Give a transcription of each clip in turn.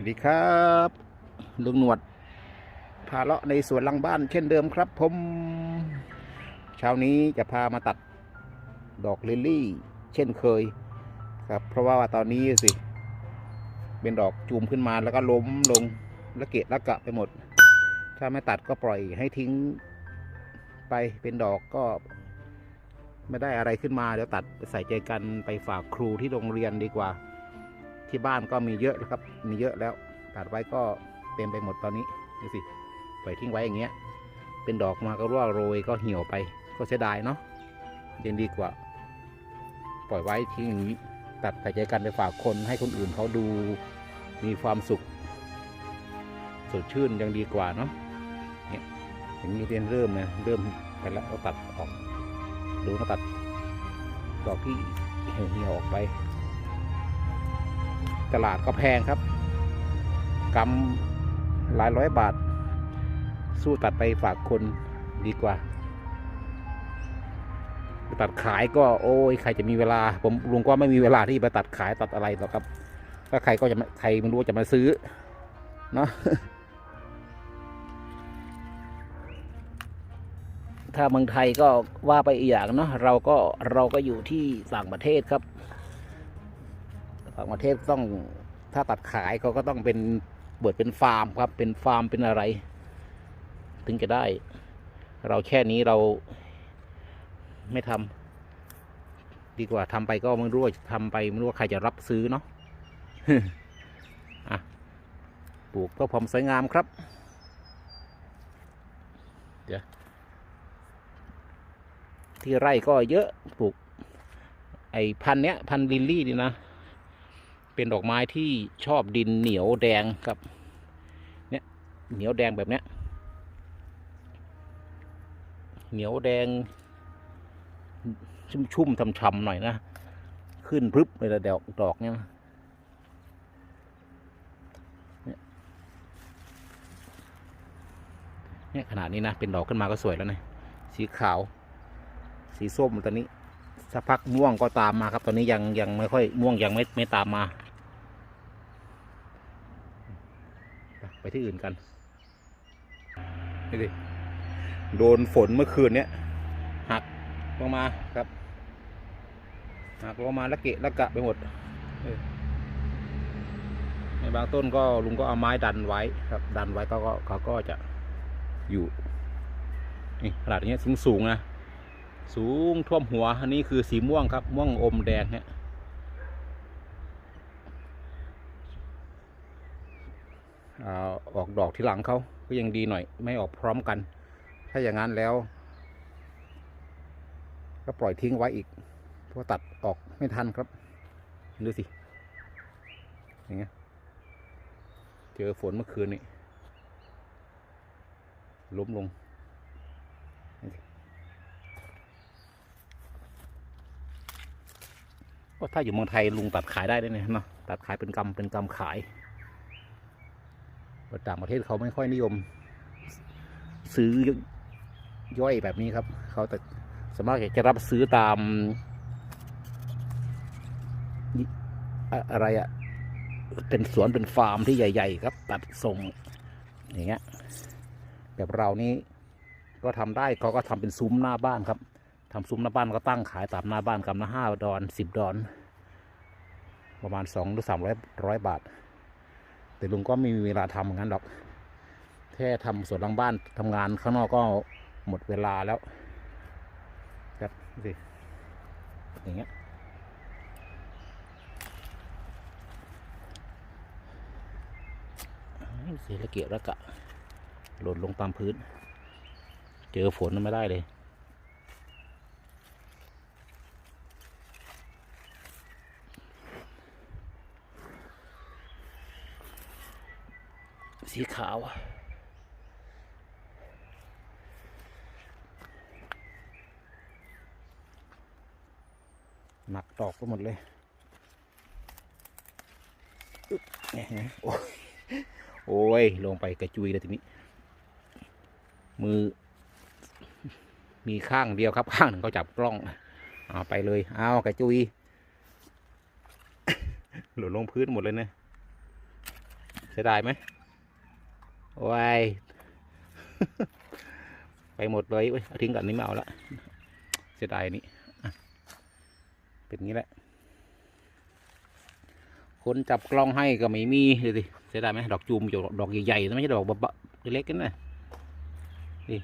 สวัสดีครับลุงหนวดพาเลาะในสวนหลังบ้านเช่นเดิมครับ ผม เช้านี้จะพามาตัดดอกลิลลี่ เช่นเคย ครับ เพราะว่าตอนนี้สิ เป็นดอกจูมขึ้นมาแล้วก็ล้มลงและเกะละกะไปหมด ถ้าไม่ตัดก็ปล่อยให้ทิ้งไปเป็นดอกก็ไม่ได้อะไรขึ้นมาเดี๋ยวตัดใส่ใจกันไปฝากครูที่โรงเรียนดีกว่า ที่บ้านก็มีเยอะแล้วครับ มีเยอะแล้วตัดไว้ก็เต็มไปหมดตอนนี้ดูสิปล่อยทิ้งไว้อย่างเงี้ย เป็นดอกมาก็ร่วงโรยก็เหี่ยวไป ก็เสียดายเนาะยังดีกว่า ปล่อยไว้ทิ้งอย่างนี้ตัดใส่ใจกันไปฝากคนให้คนอื่นเขาดูมีความสุข สดชื่นยังดีกว่าเนาะเนี่ยอย่างนี้เรียนเริ่มนะเริ่มไปแล้วก็ตัดออกดูก็ตัดดอกที่เหี่ยวๆออกไป ตลาดก็แพงครับกำหลายร้อยบาท สู้ตัดไปฝากคนดีกว่า ตัดขายก็โอ้ยใครจะมีเวลา ผมลุงก็ไม่มีเวลาที่ไปตัดขายตัดอะไรหรอกครับถ้าใครก็จะมาใครไม่รู้จะมาซื้อเนาะถ้าเมืองไทยก็ว่าไปอีกอย่างเนาะเราก็เราก็อยู่ที่ต่างประเทศครับ่างประเทศต้องถ้าตัดขายเขาก็ต้องเป็นเปิดเป็นฟาร์มครับ เป็นฟาร์มเป็นอะไร ถึงจะได้ เราแค่นี้เราไม่ทำดีกว่าทำไปก็ไม่รู้ว่าทำไปไม่รู้ว่าใครจะรับซื้อเนาะอะปลูกเพื่อมสวยงามครับ เดี๋ยวที่ไร่ก็เยอะปลูก ไอ้พันธุ์เนี้ย พันธุ์ลิลลี่นี่นะ เป็นดอกไม้ที่ชอบดินเหนียวแดงครับ เนี่ยเหนียวแดงแบบเนี้ย เหนียวแดง ชุ่มๆช่ำๆหน่อยนะ ขึ้นพรึบเลยละดอกดอกเนี่ยนะเนี่ยเนี่ยขนาดนี้นะ เป็นดอกขึ้นมาก็สวยแล้วนะสีขาว สีส้มตอนนี้สักพักม่วงก็ตามมาครับ ตอนนี้ยังยังไม่ค่อยม่วงยังไม่ไม่ตามมา ไป ที่อื่นกันนี่ดิโดนฝนเมื่อคืนเนี้ยหักลงมาครับ หักลงมาล้วเกะล้วกะไปหมดในบางต้นก็ลุงก็เอาไม้ดันไว้ครับ ดันไว้ก็ก็เขาก็จะอยู่นี่ขนาดนี้สูงสูงนะ สูงท่วมหัว อันนี้คือสีม่วงครับ ม่วงอมแดงฮะอ่ ออกดอกที่หลังเขาก็ยังดีหน่อย ไม่ออกพร้อมกัน ถ้าอย่างนั้นแล้ว ก็ปล่อยทิ้งไว้อีก เพราะตัดออกไม่ทันครับ ดูสิ อย่างเงี้ย เจอฝนเมื่อคืนนี้ล้มลง ก็ถ้าอยู่เมืองไทยลุงตัดขายได้ด้วยเนี่ยเนาะ ตัดขายเป็นกำเป็นกำขาย ต่างประเทศเขาไม่ค่อยนิยม ซื้อย่อยแบบนี้ครับ เขาแต่สมากจะรับซื้อตาม อะอะไรอะเป็นสวนเป็นฟาร์มที่ใหญ่ ๆ ครับตัดส่งอย่างเงี้ย แบบเรานี้ก็ทำได้เขาก็ทำเป็นซุ้มหน้าบ้านครับทำซุ้มหน้าบ้านก็ตั้งขายตามหน้าบ้านกำละห้าดอนสิบดอน ประมาณสองหรือสามร้อยร้อยบาท แต่ลุงก็ไม่มีเวลาทำงนั้นหรอก แค่ทำสวนหลังบ้านทำงานข้างนอกก็หมดเวลาแล้วครับสิอย่างเงี้ยเสียละเกียระกะหล่นลงตามพื้น เจอฝนไม่ได้เลย สีขาวหนักดอกไปหมดเลยเนี่ยโอ้ยโอ้ย ลงไปกระจุยเลยทีนี้ มือ มีข้างเดียวครับ ข้างหนึ่งเขาจับกล้อง เอาไปเลย เอากระจุย หล่นลงพื้นหมดเลยเนี่ยเสียดายไหม โอ้ยไปหมดเลยเว้ยทิ้งก่อนนี้ไม่เอาละเสียดายนี่เป็นงี้แหละ คนจับกล้องให้ก็ไม่มีเลยดิเสียดายไหมดอกจูมอยู่ดอกใหญ่ๆไม่ใช่ดอกบะเล็กๆกันนะนี่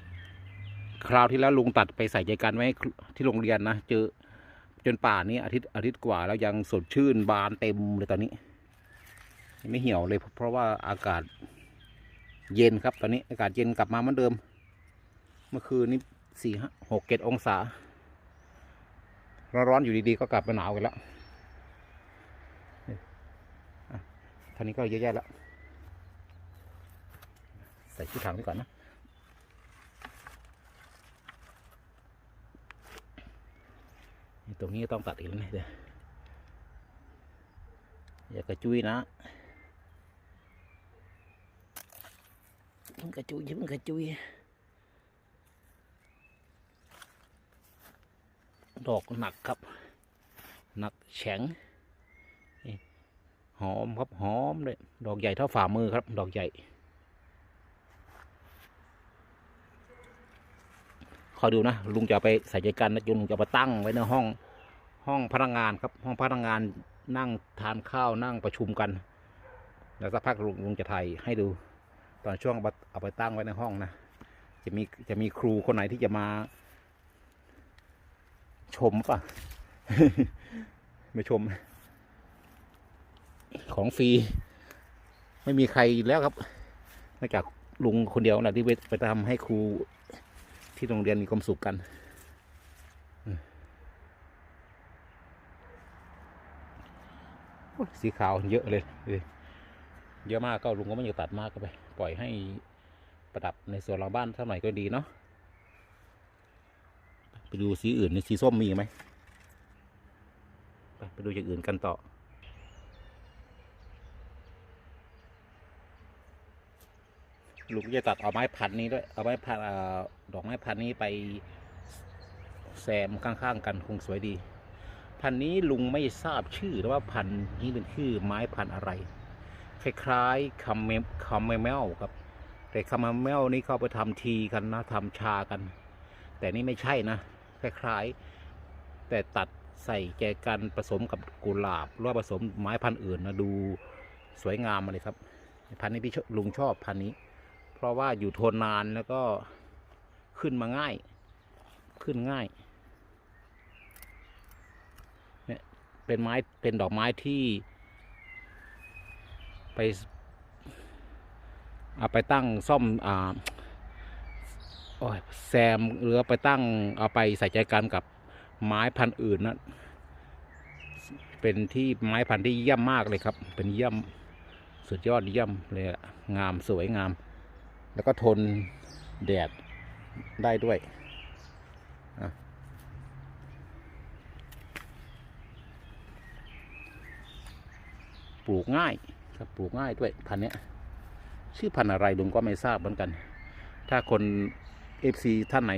คราวที่แล้วลุงตัดไปใส่ใจกันไว้ที่โรงเรียนนะเจอจนป่านนี้อาทิตย์อาทิตย์กว่าแล้วยังสดชื่นบานเต็มเลยตอนนี้ ไม่เหี่ยวเลยเพราะเพราะว่าอากาศ เย็นครับ ตอนนี้อากาศเย็นกลับมาเหมือนเดิม เมื่อคืนนี้สี่หกเจ็ดองศา ร้อนๆอยู่ดีๆ ก็กลับมาหนาวกันแล้วท่านี้ก็เยอะแยะแล้ว ใส่ชุดถังไปก่อนนะตรงนี้ต้องตัดอีกแล้วนี่เดี๋ยวอย่ากระจุยนะ อย่ากระจุยพิ่งกระจุย ดอกหนักครับ หนักแข็งหอมครับหอมเลยดอกใหญ่เท่าฝ่ามือครับ ดอกใหญ่คอยดูนะลุงจะไปใส่ใจกันนะจุนลุงจะเอาตั้งไว้ในห้องห้องพนักงานครับ ห้องพนักงานนั่งทานข้าวนั่งประชุมกัน แล้วสักพักลุงลุงจะถ่ายให้ดู ตอนช่วงเอาไปตั้งไว้ในห้องนะ จะมีจะมีครูคนไหนที่จะมา ชมป่ะ ไม่ชม ของฟรี ไม่มีใครแล้วครับนอกจากลุงคนเดียวนะที่ไปไปทำให้ครูที่โรงเรียนมีความสุขกันสีขาวเยอะเลย เยอะมากก็ลุงก็ไม่อยากตัดมากก็ไป ปล่อยให้ประดับในส่วนหลังบ้านเท่าไหร่ก็ดีเนาะไปดูสีอื่นในสีส้มมีไหมไปไปดูอย่างอื่นกันต่อลุงจะตัดเอาไม้พันนี้ด้วยเอาไม้พันอดอกไม้พันนี้ไปแซมข้างๆกันคงสวยดี พันนี้ลุงไม่ทราบชื่อแล้วว่าพันนี้เป็นชื่อไม้พันอะไร คล้ายๆคัมเมคัมเมเมลครับ แต่คัมเมเมลนี่เขาไปทำทีกันนะทำชากัน แต่นี่ไม่ใช่นะคล้ายๆ แต่ตัดใส่แจกันผสมกับกุหลาบหรือว่าผสมไม้พันธุ์อื่นนะดูสวยงามมาเลยครับ พันธุ์นี้พี่ลุงชอบพันธุ์นี้ เพราะว่าอยู่ทนนานแล้วก็ขึ้นมาง่าย ขึ้นง่ายเนี่ยเป็นไม้เป็นดอกไม้ที่ ไปเอาไปตั้งซ่อมอ่าโอ้ยแซมหรือไปตั้งเอาไปใส่ใจกันกับไม้พันธุ์อื่นนะเป็นที่ไม้พันธุ์ที่เยี่ยมมากเลยครับ เป็นเยี่ยมสุดยอดเยี่ยมเลยอะงามสวยงาม แล้วก็ทนแดดได้ด้วยปลูกง่าย ครับปลูกง่ายด้วยพันธุ์เนี้ยชื่อพันธุ์อะไรลุงก็ไม่ทราบเหมือนกัน ถ้าคนเอฟซีท่านไหน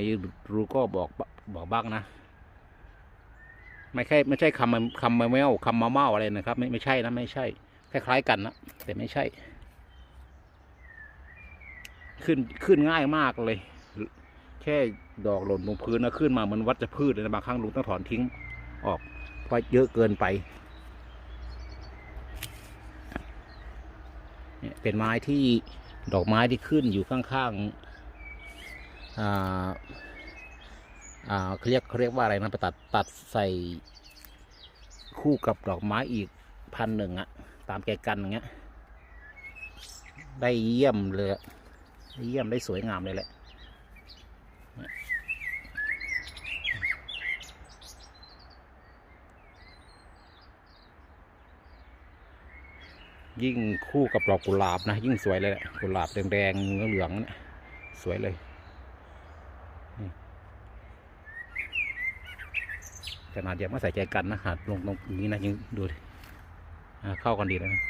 รู้ก็บอกบอกบ้างนะ ไม่ใช่ไม่ใช่คำคำมาเมลคำมาเมาอะไรนะครับ ไม่ไม่ใช่นะไม่ใช่ คล้ายๆกันนะแต่ไม่ใช่ ขึ้นขึ้นง่ายมากเลย แค่ดอกหล่นลงพื้นนะขึ้นมาเหมือนวัชพืชเลยนะบางครั้งลุงต้องถอนทิ้งออกเพราะเยอะเกินไป เป็นไม้ที่ดอกไม้ที่ขึ้นอยู่ข้างๆอ่าอ่าเขาเรียกเขาเรียกว่าอะไรนะไปตัดตัดใส่คู่กับดอกไม้อีกพันหนึ่งอะตามแกกันอย่างเงี้ย ได้เยี่ยมเลยอะเยี่ยมได้สวยงามเลยแหละ ยิ่งคู่กับดอกกุหลาบนะ ยิ่งสวยเลยแหละกุหลาบแดงๆเหลืองๆนี่สวยเลยขนาดเดียวมาใส่ใจกันนะหาดลงตรงนี้นะยังดูดิเข้ากันดีเลยนะ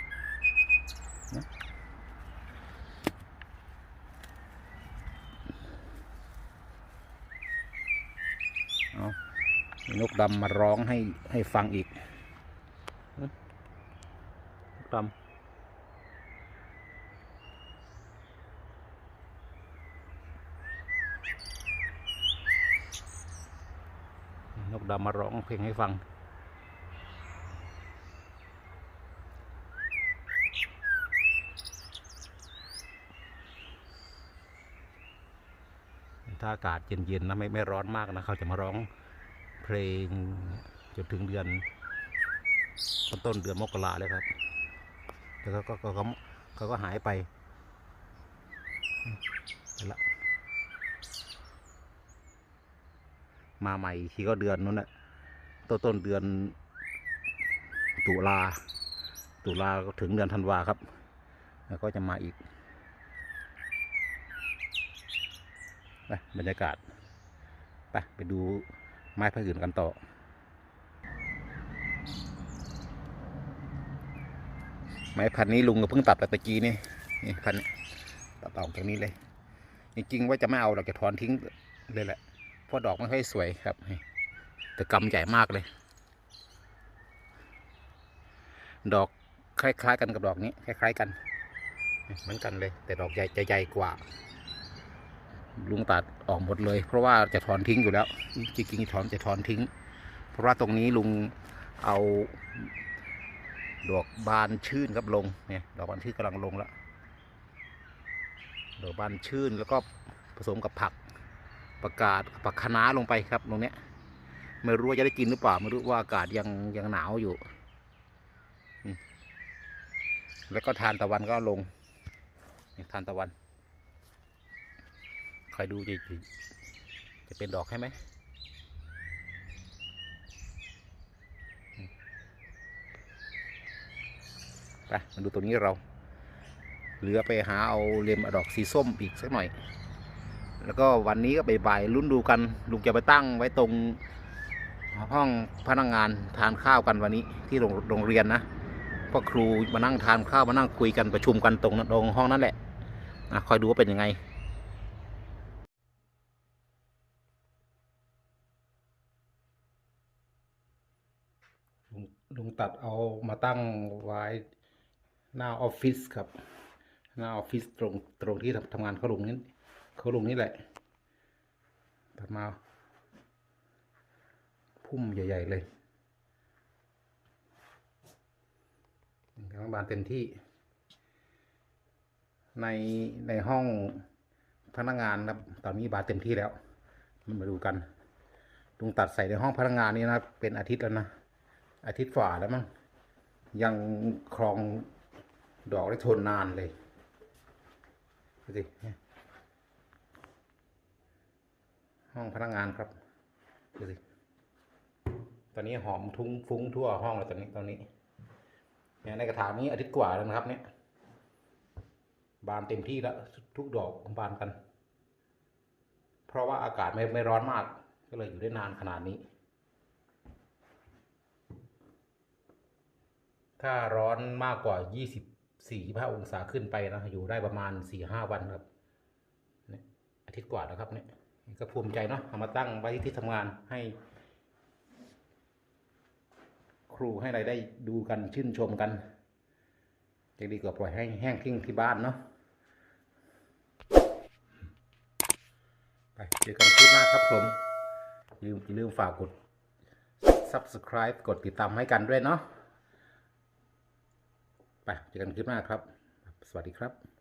นะเอานกดำมาร้องให้ให้ฟังอีกนกดำ ดำมาร้องเพลงให้ฟัง ถ้าอากาศเย็นๆนะไม่ไม่ร้อนมากนะเขาจะมาร้องเพลงจนถึงเดือนต้นต้นเดือนมกราเลยครับ แล้วก็ก็เขาก็หายไปละ มาใหม่อีกทีก็เดือนนู้นแหละต้นต้นเดือน ตุลา ตุลาก็ถึงเดือนธันวาครับ แล้วก็จะมาอีกไปบรรยากาศไปไปดูไม้พะอื่นกันต่อ ไม้พันธุ์นี้ลุงก็เพิ่งตัดไปตะกี้นี่นี่พันธุ์ตัดออกจากนี้เลย จริงๆว่าจะไม่เอาเราจะถอนทิ้งเลยแหละ เพราะดอกไม่ค่อยสวยครับ แต่กำใหญ่มากเลย ดอกคล้าย ๆ กันกับดอกนี้ คล้าย ๆ กัน เหมือนกันเลย แต่ดอกใหญ่จะใหญ่กว่า ลุงตัดออกหมดเลย เพราะว่าจะถอนทิ้งอยู่แล้วจริงๆถอนจะถอนทิ้ง เพราะว่าตรงนี้ลุงเอาดอกบานชื่นครับลงเนี่ยดอกบานชื่นกำลังลงแล้วดอกบานชื่นแล้วก็ผสมกับผัก ประกาศผักคะน้าลงไปครับตรงเนี้ยไม่รู้ว่าจะได้กินหรือเปล่าไม่รู้ว่าอากาศยังยังหนาวอยู่ แล้วก็ทานตะวันก็ลงทานตะวันคอยดูจะจะจะเป็นดอกให้ไหมไปมาดูตัวนี้เรา เหลือไปหาเอาเลมดอกสีส้มอีกสักหน่อย แล้วก็วันนี้ก็บ่ายลุ้นดูกัน ลุงจะไปตั้งไว้ตรงห้องพนักงงานทานข้าวกันวันนี้ที่โรงงเรียนนะเพ่อครูมานั่งทานข้าวมานั่งคุยกันประชุมกันตรงนั้นตรงห้องนั่นแหละนะคอยดูว่าเป็นยังไงลุงตัดเอามาตั้งไว้หน้าออฟฟิศครับ หน้าออฟฟิศตรงตรงที่ทำงานเขาลุงนี่ เขาลงนี่แหละตัดมาพุ่มใหญ่ ๆ เลยกำลังบานเต็มที่ ในในห้องพนักงานนะครับ ตอนนี้บานเต็มที่แล้วมาดูกันลุงตัดใส่ในห้องพนักงานนี่นะเป็นอาทิตย์แล้วนะอาทิตย์ฝ่าแล้วมั้งยังครองดอกได้ทนนานเลยดูสิ ห้องพนักงานครับดูสิตอนนี้หอมทุ้งฟุ้งทั่วห้องเลยตอนนี้ตอนนี้เนี่ยในกระถางนี้อาทิตย์กว่าแล้วนะครับ เนี่ย บานเต็มที่แล้วทุกดอกบานกัน เพราะว่าอากาศไม่ไม่ร้อนมาก ก็เลยอยู่ได้นานขนาดนี้ ถ้าร้อนมากกว่า24 25องศาขึ้นไปนะ อยู่ได้ประมาณ4-5วันครับ เนี่ยอาทิตย์กว่าแล้วครับเนี่ย ก็ภูมิใจเนาะเอามาตั้งไว้ที่ทำงานให้ ครูให้อะไรได้ดูกันชื่นชมกันจะดีกว่าปล่อยให้แห้งทิ้งที่บ้านเนาะไปเจอกันคลิปหน้าครับผมลืมอย่าลืมฝากกด subscribe กดติดตามให้กันด้วยเนาะไปเจอกันคลิปหน้าครับ สวัสดีครับ